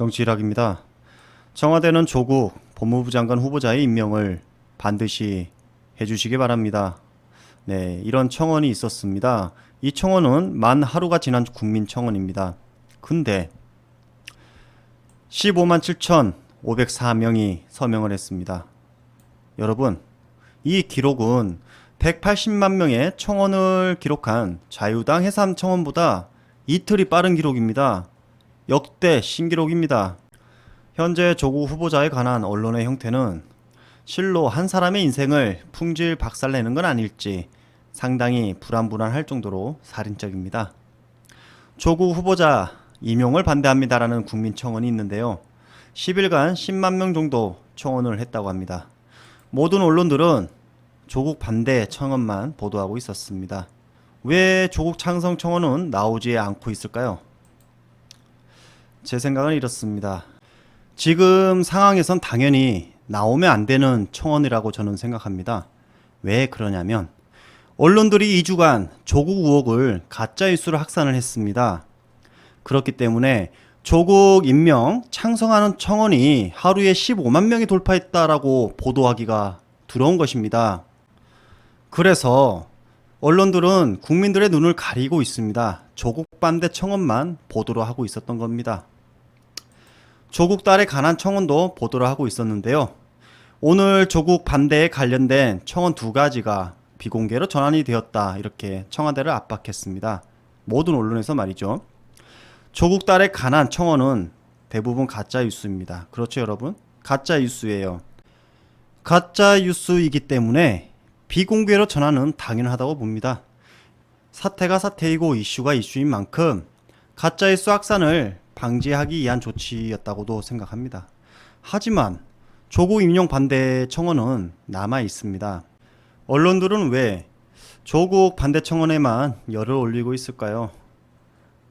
정치일학입니다. 청와대는 조국 법무부 장관 후보자의 임명을 반드시 해주시기 바랍니다. 네, 이런 청원이 있었습니다. 이 청원은 만 하루가 지난 국민청원입니다. 근데 15만 7,504명이 서명을 했습니다. 여러분, 이 기록은 180만 명의 청원을 기록한 자유당 해삼 청원보다 이틀이 빠른 기록입니다. 역대 신기록입니다. 현재 조국 후보자에 관한 언론의 형태는 실로 한 사람의 인생을 풍질 박살내는 건 아닐지 상당히 불안불안할 정도로 살인적입니다. 조국 후보자 임용을 반대합니다라는 국민 청원이 있는데요. 10일간 10만 명 정도 청원을 했다고 합니다. 모든 언론들은 조국 반대 청원만 보도하고 있었습니다. 왜 조국 창성 청원은 나오지 않고 있을까요? 제 생각은 이렇습니다. 지금 상황에선 당연히 나오면 안 되는 청원이라고 저는 생각합니다. 왜 그러냐면 언론들이 2주간 조국 의혹을 가짜 뉴스로 확산을 했습니다. 그렇기 때문에 조국 임명 창성하는 청원이 하루에 15만 명이 돌파했다라고 보도하기가 두려운 것입니다. 그래서 언론들은 국민들의 눈을 가리고 있습니다. 조국 반대 청원만 보도를 하고 있었던 겁니다. 조국 딸에 관한 청원도 보도를 하고 있었는데요. 오늘 조국 반대에 관련된 청원 두 가지가 비공개로 전환이 되었다. 이렇게 청와대를 압박했습니다. 모든 언론에서 말이죠. 조국 딸에 관한 청원은 대부분 가짜 뉴스입니다. 그렇죠, 여러분? 가짜 뉴스예요. 가짜 뉴스이기 때문에 비공개로 전하는 당연하다고 봅니다. 사태가 사태이고 이슈가 이슈인 만큼 가짜 뉴스 확산을 방지하기 위한 조치였다고도 생각합니다. 하지만 조국 임용 반대 청원은 남아 있습니다. 언론들은 왜 조국 반대 청원에만 열을 올리고 있을까요?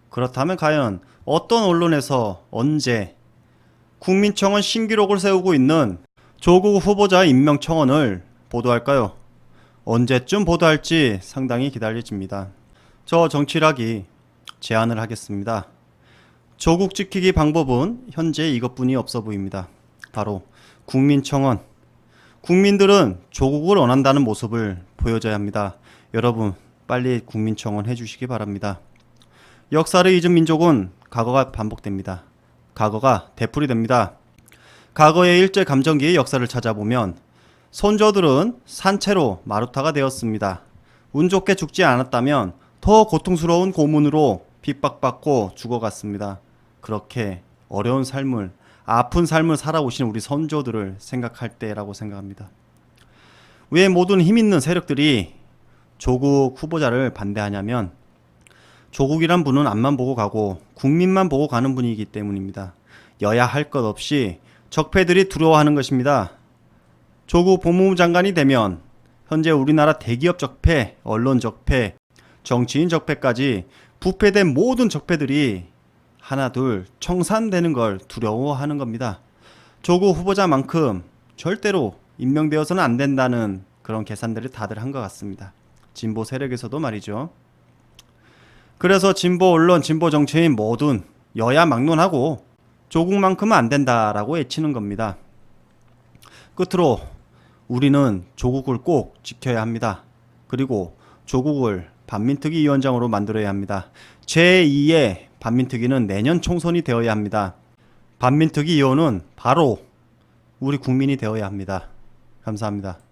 그렇다면 과연 어떤 언론에서 언제 국민청원 신기록을 세우고 있는 조국 후보자 임명 청원을 보도할까요? 언제쯤 보도할지 상당히 기다려집니다. 저 정치락이 제안을 하겠습니다. 조국 지키기 방법은 현재 이것뿐이 없어 보입니다. 바로 국민청원. 국민들은 조국을 원한다는 모습을 보여줘야 합니다. 여러분, 빨리 국민청원 해주시기 바랍니다. 역사를 잊은 민족은 과거가 반복됩니다. 과거가 되풀이 됩니다. 과거의 일제 감정기의 역사를 찾아보면 선조들은 산채로 마루타가 되었습니다. 운 좋게 죽지 않았다면 더 고통스러운 고문으로 핍박받고 죽어갔습니다. 그렇게 어려운 삶을 아픈 삶을 살아오신 우리 선조들을 생각할 때라고 생각합니다. 왜 모든 힘 있는 세력들이 조국 후보자를 반대하냐면 조국이란 분은 앞만 보고 가고 국민만 보고 가는 분이기 때문입니다. 여야 할 것 없이 적폐들이 두려워하는 것입니다. 조국 법무부 장관이 되면 현재 우리나라 대기업 적폐, 언론 적폐, 정치인 적폐까지 부패된 모든 적폐들이 하나 둘 청산되는 걸 두려워하는 겁니다. 조국 후보자만큼 절대로 임명되어서는 안 된다는 그런 계산들을 다들 한 것 같습니다. 진보 세력에서도 말이죠. 그래서 진보 언론, 진보 정치인 모든 여야 막론하고 조국만큼은 안 된다라고 외치는 겁니다. 끝으로 우리는 조국을 꼭 지켜야 합니다. 그리고 조국을 반민특위 위원장으로 만들어야 합니다. 제2의 반민특위는 내년 총선이 되어야 합니다. 반민특위 위원은 바로 우리 국민이 되어야 합니다. 감사합니다.